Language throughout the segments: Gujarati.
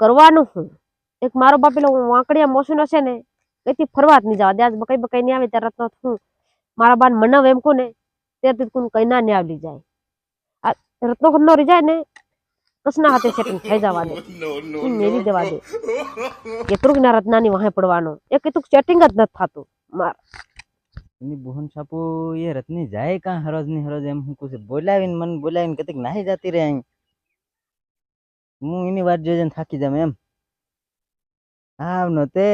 કરવાનું શું એક મારો બાપ પેલો વાંકડિયા મોસુનો છે ને એથી ફરવા જ નહીં જવા. દે આજ બકાઈ બકાઈ નહીં આવે ત્યારે તો શું મારા બાન મનાવ એમ કોને ત્યારથી કોણ કઈ ના ન્યાવ લઈ જાય. આ રત્નો ખંડનો રહી જાય ને કસના હાથે સેટિંગ થઈ જવા દે. ઈ મેલી દેવા દે. કેટલું ના રત્નાની વાહે પડવાનો. એ કેટલું સેટિંગ જ નથી થતું. માર. એની બુહન છાપુ એ રત્ની જાય કાં હરોજની હરોજ એમ હું કુછ બોલાવીને મને બોલાવીને કતીક નાહી જતી રહે અહીં. હું એની વાત જોઈને થાકી જામ એમ. હા નો તે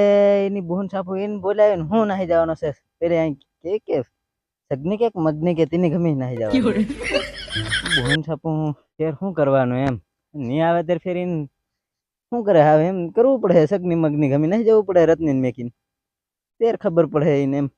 એની બુહન સાફુ એને બોલાવીને હું નાહી જવાનો છે. પેલે અહીં કે કે સગની કે મગની કે તેની ગમી નાહી જવાનું. બુહન સાફુ હું ફેર શું કરવાનું એમ. નહીં આવે ત્યારે ફેર એને શું કરે હવે એમ કરવું પડે. સગની મગની ગમી નહીં જવું પડે રત્ની મેકીને. તેર ખબર પડે એને એમ.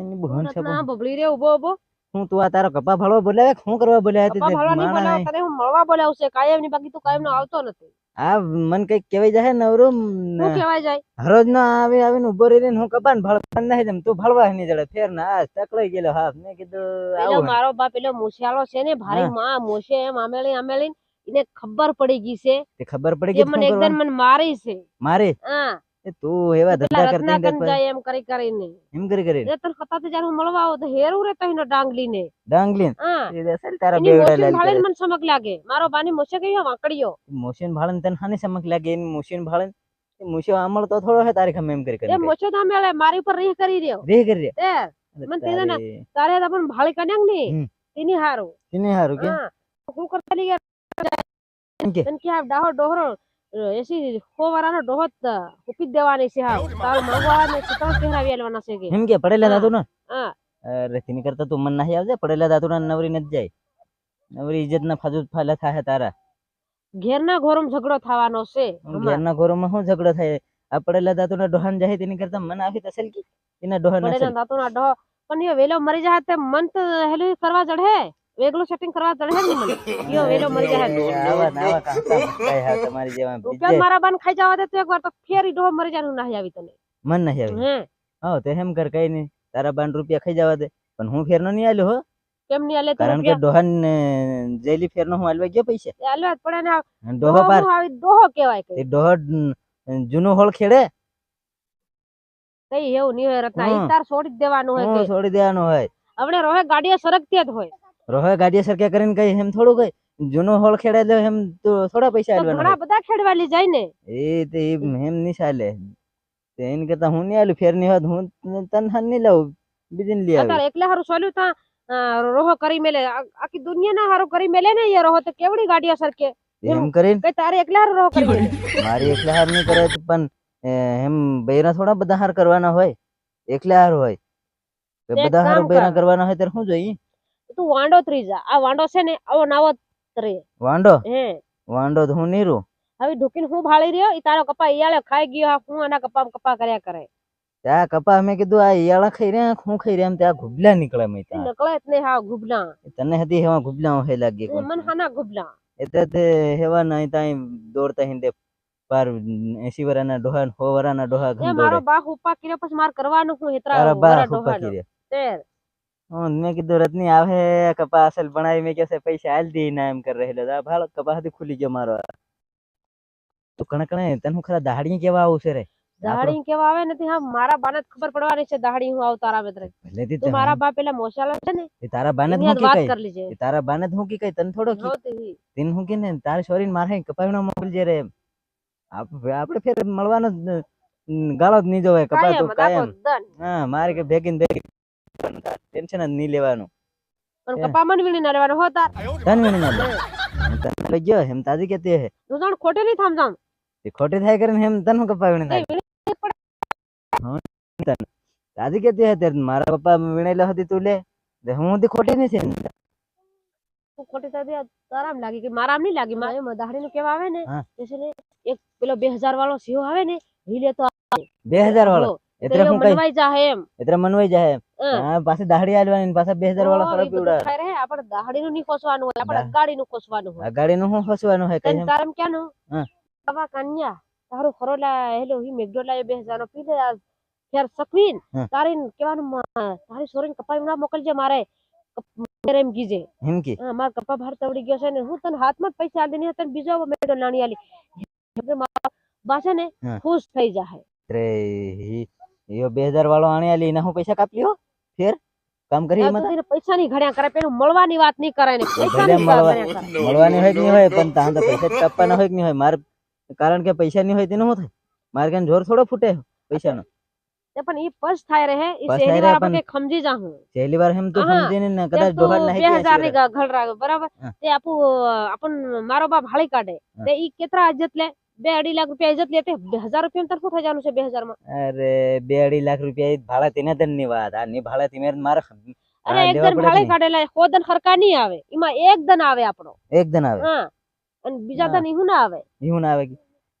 એની બુહન છાપુ બબલી રે ઊભો ઊભો. હું તું આ તારો કપા ભાળવા બોલાવે કે શું કરવા બોલાવ્યા કપા તે ભાળવા નહીં બોલાવ તને હું મળવા બોલાવશે કાયમની બાકી તું કાયમ નો આવતો નથી. આ મન કંઈક કહેવાય જાય નવરો શું કહેવાય જાય? હરોજ નો આવે આવીને ઊભો રહીને હું કપાન ભાળવા નહીં જમ તું ભળવા નહીં જડે. ફેર ના આ તકલાઈ ગયેલો હા મેં કીધું પેલો આવું મારો બાપ પેલો મૂછિયાળો છે ને ભારે હા. માં મોશે એમ આમેલી આમેલી એને ખબર પડી ગઈ છે. ખબર પડી ગઈ મને એકદમ? મને મારી છે. મારે? હા. તું એવા ધંધા કરતી ને જાય એમ કરી કરીને. એમ કરી કરી એ તને ખતાતે જાર હું મળવા આવો તો હેરું રહેતો એનો ડાંગલી ને ડાંગલી એ દેસલ તારા બેવડા ભાળીને કરે મને સમક લાગે. મારો બાની મોશે કયો વાંકડીયો? મોશીન ભાળન તને હાને સમક લાગે? એની મોશીન ભાળન? એ મોશીઓ આમળ તો થોડો હે તારી ખમે એમ કરી એ કરી મોછો તો મેળે મારી ઉપર રીહ કરી રહ્યો. રે કરી રે એ મન મને તે ના- તારે. તારે તો પણ ભાળી કન્યાક ને? તેની હારું. તેની હારું કે? હું. કરતા લઈ ગયા તને કે? આ ડાહો ડોહરો? એસી ખોવારાનો ડોહત ડોહો ઉપી દેવાની છે હા તાર માંગવા ને ચિત્રણ પહેરાવી આલવાના છે કે. એમ કે પડેલા દાદુ ને હા. અરે તેની કરતા તું મન નહીં આવજે પડેલા દાતુરા નવરી નથી જાય. નવરી ઇજ્જત ના ફાજુ ફાલા થાય તારા. ઘેરના ઘોરમ ઝઘડો થવાનો છે હમણાં. ઘેરના ઘરોમાં શું ઝઘડો થાય? આ પડેલા દાતુના ડોહાન જાય તેની કરતા મન આવી તસલ કે એના ડોહાન પડેલા દાદુ ના ડોહો. પણ એ વેલો મરી જાય તે મન તો હેલું કરવા ચડે. વેગલું સેટિંગ કરવા તળે ને મને? યો વેલો મરી જાય આવા નાવા કાંતા મસ્કાઈ હા તમારી જેવા બીજે. મારા બાન ખાઈ જવા દે તો એકવાર તો ફેરી ડોહ મરી જાનું નહીં આવી તને. મન નહીં આવી? હે. હા તો એમ કર કઈ નહીં તારા બાન રૂપિયા ખાઈ જવા દે. પણ હું ફેરનો નહીં આલ્યો હો. કેમ નહીં આલે તો કારણ કે ડોહન ને જેલી ફેરનો હું આલવા ગયો પૈસા. એ આલવા પડે ને અને ડોહો ડોહો પાર આવી ડોહો કહેવાય કે કઈ ડોહો જૂનો હોળ ખેડે? કઈ એવું નહીં હોય રત્ના ઈ તાર છોડી જ દેવાનું હોય કે છોડી દેવાનો હોય. આપણે રોહે ગાડીઓ સરકતી જ હોય. રોહે ગાડીએ સરખા કરીને કઈ એમ થોડું કઈ જૂનો હોળ ખેડે એટલે એમ તો થોડા પૈસા આલવાના ઘણા બધા ખેડવા લઈ જાય ને. એ તે એમ નહીં ચાલે. તે એની કરતા હું નહીં આલું ફેર નહીં હોત હું તને હાન નહીં લાવું. બીજી લઈ આવું એકલા હારું સોલ્યું તા રોહો કરી મેલે. આખી દુનિયા ના હારું કરી મેલે ને એ રોહો તો કેવડી ગાડીઓ સરકે એમ કરીને? કે તારે એકલા હારું રોહો કરી મારી એકલા હાર નહીં કરે પણ એમ બૈરા થોડા બધા હાર કરવાના હોય. એકલા હાર હોય. બધા હાર બૈરા કરવાના હોય ત્યારે શું જોઈએ? તું વાંડો ત્રી જા આ વાંડો છે ને આવો નાવો જ રે વાંડો? હે. વાંડો તો હું નહીં રહું હવે ઢોકીને હું ભાળી રહ્યો ઈ તારો કપા ઈયાળે ખાઈ ગયો હા આના કપા કપા કર્યા કરે. ત્યાં કપા મેં કીધું આ ઈયાળા ખાઈ રહ્યા હું ખાઈ રહ્યા ત્યાં ઘુબલા નીકળે મેં ત્યાં. નીકળે એટલે હા ગુબલા. તને હતી હેવા ઘુબલા હે લાગી મન હાના ગુબલા. એટલે તે હેવા નહીં ત્યાં દોડતા હિંડે પાર એસી વરાના ડોહા ને સો વરાના ડોહા મારો બા હુપા કર્યો પછી માર કરવાનું હું હેતરા તારા બા હુપા ડોહાનો. તેર મેં કીધું રતની આવે કપા અસલ બનાવી. મેં કહેશે પૈસા હાલ દી ના એમ કરી રહેલો. ભાળ કપા હતી ખુલી ગયો મારો. તો કણકણે કણે તને હું ખરા દાહડી કેવા આવું છે રે દાહડી કેવા આવે નથી હા મારા બાને ખબર પડવાની છે દાહડી હું આવતારા મેત્રે પહેલેથી તું મારા બા પેલા મોશાલા છે ને એ તારા બાને હું કી વાત કરી લીજે. તારા બાને હું કે કઈ? તને થોડો કી તીન હું કે ને તાર સોરી મારે કપાવીનો મોકલજે રે આપ- આપણે ફેર મળવાનો ગાળો જ નહીં જોવે કપા તો કાયમ. હા મારે કે ભેગીન ભેગી ટેન્શન જ નહીં લેવાનું. પણ હે. કપા મન વીણી ના લેવાનો હો તાર. તને મેં ના તને લઈ ગયો એમ તાજી કે તે હે. તું જાણ ખોટે નહીં થામ જામ તે ખોટે થાય કરીને હેમ તન કપા નહીં, થાય વીણી પડે. તાજી કે તે હે તે મારા પપ્પા વીણેલા હતી તું લે. તે હું હતી ખોટી નહીં છે તું ખોટી તાજી તારામ લાગી કે મારામ નહીં લાગી. મારે એમાં નું કેવા આવે ને. તે ને એક પેલો 2000 વાળો સિયો આવે ને લેતો બે હજાર વાળો? એટલે હું કઈ મનવાઈ જાહે એમ. એટલે મનવાઈ જા હા. હા. પાછી દાહડી આલવાની ને પાછા બે હજાર વાળા તો ફરક પીવડા ખરે આપણે દાહડી નું નહીં ખોસવાનું હોય આપણે અગાડી નું ખોસવાનું હોય. અગાડી ગાડી નું હું ખોસવાનું હોય કઈ તારમ ક્યાંનું? હા. કવા કન્યા તારું ખરોલા હેલો હી મેગડોલા બે હજાર નો પી લે આજ ફેર સકવીન. તારી કેવાનું તારી સોરીન કપાઈ ના મોકલજે મારે. એમ કીજે. એમ કે? હા મારા કપા ભાર તવડી ગયો છે ને હું તને હાથમાં પૈસા આલી ને તને બીજો મેડો નાણી આલી. એટલે મારા બા છે ને ખુશ થઈ જાય રે યો બે હજાર વાળો આણી આલી ને હું પૈસા કાપ લ્યો? ફેર? કામ કરી એમાં એને પૈસાની ઘડ્યા કરે પેલું મળવાની વાત નહીં કરે ને. પૈસા ની મળવાની હોય કે નહીં હોય પણ તાં તો પૈસા જ કાપવાના હોય કે નહીં હોય. માર કારણ કે પૈસા ની હોય તેનું શું થાય? માર કે જોર થોડો ફૂટે પૈસાનો. તે પણ ઈ પસ થાય રહે ઈ વાળા પણ- આપણે ખમજી જાહું. પહેલી વાર એમ તો હા. સમજીને ને કદાચ ડોહર નાખી હજારની ઘડ રાખ બરાબર? તે આપું આપણ મારો બાપ હાળી કાઢે. તે ઈ કેટલા ઇજ્જત લે? બે અઢી લાખ રૂપિયા ઇજ્જત લેતે હજાર રૂપિયા તરફ થઈ જવાનું છે બે હજારમાં અરે બે અઢી લાખ રૂપિયા ભાડા તેને દનની વાત. આ ની ભાડા થી મારે અરે એક દન ભાડે કાઢેલા કે દન ખરકા નહીં આવે. એમાં એક દન આવે આપણો. એક દન આવે? હા. અને બીજા હા. દન ઈહું ના આવે. એવું ના આવે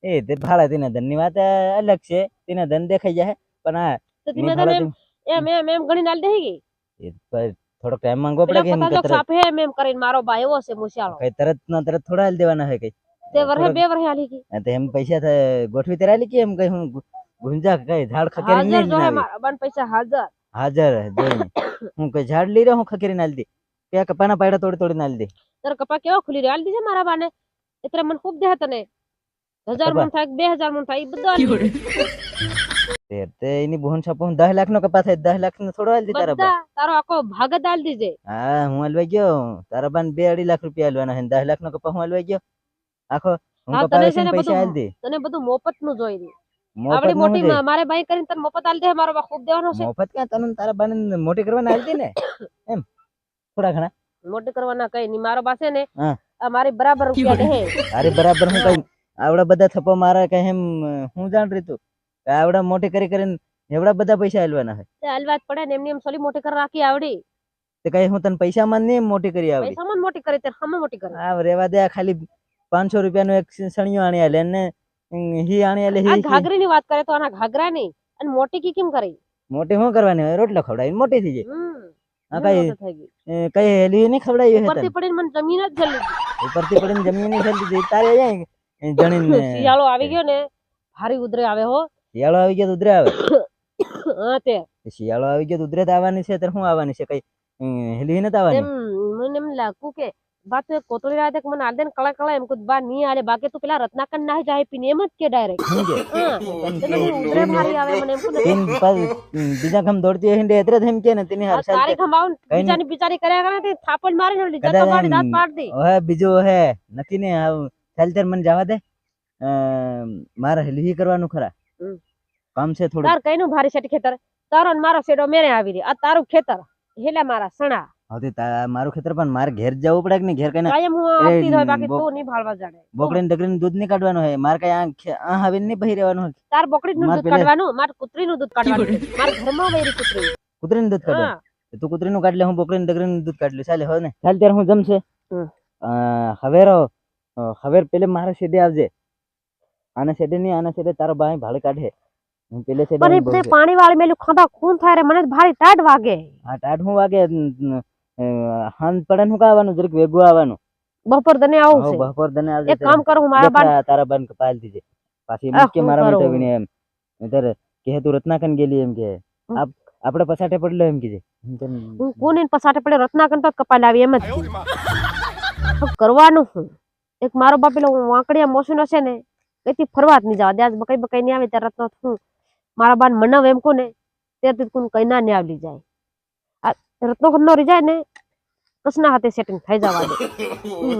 એ તે ભાડા તેના ધનની વાત અલગ છે. તેના ધન દેખાઈ જાય પણ આ તો ની તમે એમ એમ એમ ગણી નાલ દેહી ગઈ? થોડો ટાઈમ માંગવો પડે કે એમ કરીને મારો ભાઈ એવો છે મુશિયાળો. કઈ તરત ના તરત થોડા હાલ દેવાના હે કઈ? તે વરહે બે વરહે આલી કી તે તો એમ પૈસા થાય ગોઠવી તેરાલી કી એમ કઈ હું ગુંજા કઈ ઝાડ ખકેરી હાજર નહીં જો હે. મારા બાન પૈસા હાજર. હાજર જોઈને હું કઈ ઝાડ લઈ રહ્યો હું ખકેરી નાલ દી. કે કપાના પાયડા તોડી તોડી નાલ દી. તાર કપા કેવો ખુલી રહ્યો? હાલ દીજે મારા બાને. એટલે મને ખૂબ દે તને. હજાર? મણ થાય બે હજાર મણ થાય ઈ બધું. તે તે એની બોહન છાપો હું દસ લાખ નો કપા થાય દસ લાખ નો થોડો દે તારા બા તારો આખો ભાગ જ દીજે. હા હું હલવાઈ ગયો. તારા બાન બે અઢી લાખ રૂપિયા હાલવાના હે દસ લાખ નો કપા હું હલવાઈ ગયો. આખો હું તને છે ને બધું દે. તને બધું મોફતનું જોઈ રહ્યું આપડી મોટી મારે બાઈ કરીને તને મોફત આલ દે મારો બા ખૂબ દેવાનો છે. મોફત ક્યાં? તને તારા બાને મોટી કરવાના દે ને? એમ? થોડા ઘણા? મોટી કરવાના કઈ નહીં. મારો પાસે ને હા. મારી બરાબર રૂપિયા દે. અરે બરાબર હું કઈ આવડા બધા થપ્પા મારા કે એમ હું જાણ રીતું કે આવડા મોટી કરી કરીને એવડા બધા પૈસા આલવાના હે તે હાલવા જ પડે ને એમની એમ સોલી મોટી કરી રાખી આવડી. તે કઈ હું તને પૈસા માં નહીં મોટી કરી આવડી? પૈસા માં મોટી કરી તે હમ મોટી કરી. આ રેવા દે ખાલી પાંચસો રૂપિયાનું એક સણિયો આણી આલે ને હી આણી આલે હી હી. ઘાઘરી ની વાત કરે તો આના ઘાઘરા નહીં અને મોટી કી કેમ કરી મોટી શું કરવાની હોય? રોટલો ખવડાવી મોટી થઈ જાય. હા કઈ ગઈ. કઈ હેલી નહીં ખવડાવી ઉપરથી પડીને મને જમીન જ જલી ઉપરથી પડીને જમીન નહીં જલી હતી. તારે અહીંયા જણીને શિયાળો આવી ગયો ને ભારી ઉધરે આવે હો. શિયાળો આવી ગયો ઉધરે આવે? હા તે. શિયાળો આવી ગયો ઉધરે તો આવવાની છે ત્યારે શું આવવાની છે? કઈ હેલી નથી આવવાની? મને એમ લાગુ કે બા તું કોતળી રાતે કે મને આદે ને કળા કળા એમ કુદ બા નહીં આલે બાકી તું પેલા રત્નાકર ના જાય પીને એમ જ કે ડાયરેક્ટ ઉધરે ભારી આવે મને એમ કુદ બીજા ગમ દોડતી એટલે જ એમ કે ને તેની હરસાલ તારી ગમાવ બીજાની. બિચારી કર્યા કરે તે થાપડ મારી ને લીધા તો મારી દાંત પાડ દી ઓહે બીજો હે નક્કી ને આવું ચાલ તાર મને જવા દે મારે હેલી કરવાનું ખરા કામ છે થોડું તાર કઈનું ભારી છે ખેતર તારો ને મારો શેડો મેરે આવી રહી આ તારું ખેતર હેલા મારા સણા હવે તા- મારું ખેતર પણ મારે ઘેર જવું પડે કે નહીં? ઘેર કઈ કાયમ હું આવતી હોય બાકી બો- નહીં ભાળવા જાણે. બોકડીને ડગરીને દૂધ નહીં કાઢવાનું હોય. મારે કઈ આ હવે નહીં બહી રહેવાનું હોય. તાર બોકડી નું દૂધ કાઢવાનું માર કૂતરી નું દૂધ કાઢવાનું. માર ઘરમાં વેરી કૂતરી. નું દૂધ કાઢવાનું હા. તું કૂતરીનું કાઢ લે હું બોકડીને નું દૂધ કાઢ લે. ચાલે હવે ને. ચાલ ત્યારે હું જમશે. હવે રહો. હવે પેલે મારા શેડે આવજે. આના શેડે નહીં આના શેડે તારો બાઈ ભાડે કાઢે. પેલે શેડે પણ વાળી મેલું ખાતા ખૂન થાય રે મને તો ભારી ટાટ વાગે. હા ટાટ હું વાગે. હાન પડે હું કાવાનું જરીક વેગું આવવાનું. બપોર તને આવું છે. બપોર તને આવજે એક કામ કરું હું મારા બાન તારા બાન કપાલ દીજે પાછી મુકે મારા? માટે વિને એમ. નહીંતર કે તું રત્નાકન ગેલી એમ કે. આપ આપણે પછાટે પડલો એમ કીજે. હું કોને હું કોની પસાટે પડે રત્નાકન તો કપાલ આવી એમ જ. કરવાનું શું? એક મારો બાપ પેલો વાંકડિયા મોસુનો છે ને એથી ફરવા જ નહીં જવા. દે આજ બકાઈ બકાઈ નહીં આવે ત્યારે રત્ન હું મારા બાન મનાવ એમ કોને? ત્યારથી કોણ કઈ ના ને આવલી જાય. આ રત્નો ખંડનો રહી જાય ને કસના હાથે સેટિંગ થઈ જવા દે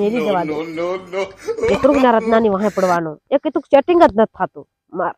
મેરી જવા દે ના રત્નાની વાહે પડવાનું. એ કીધું સેટિંગ જ નથી થતું. માર.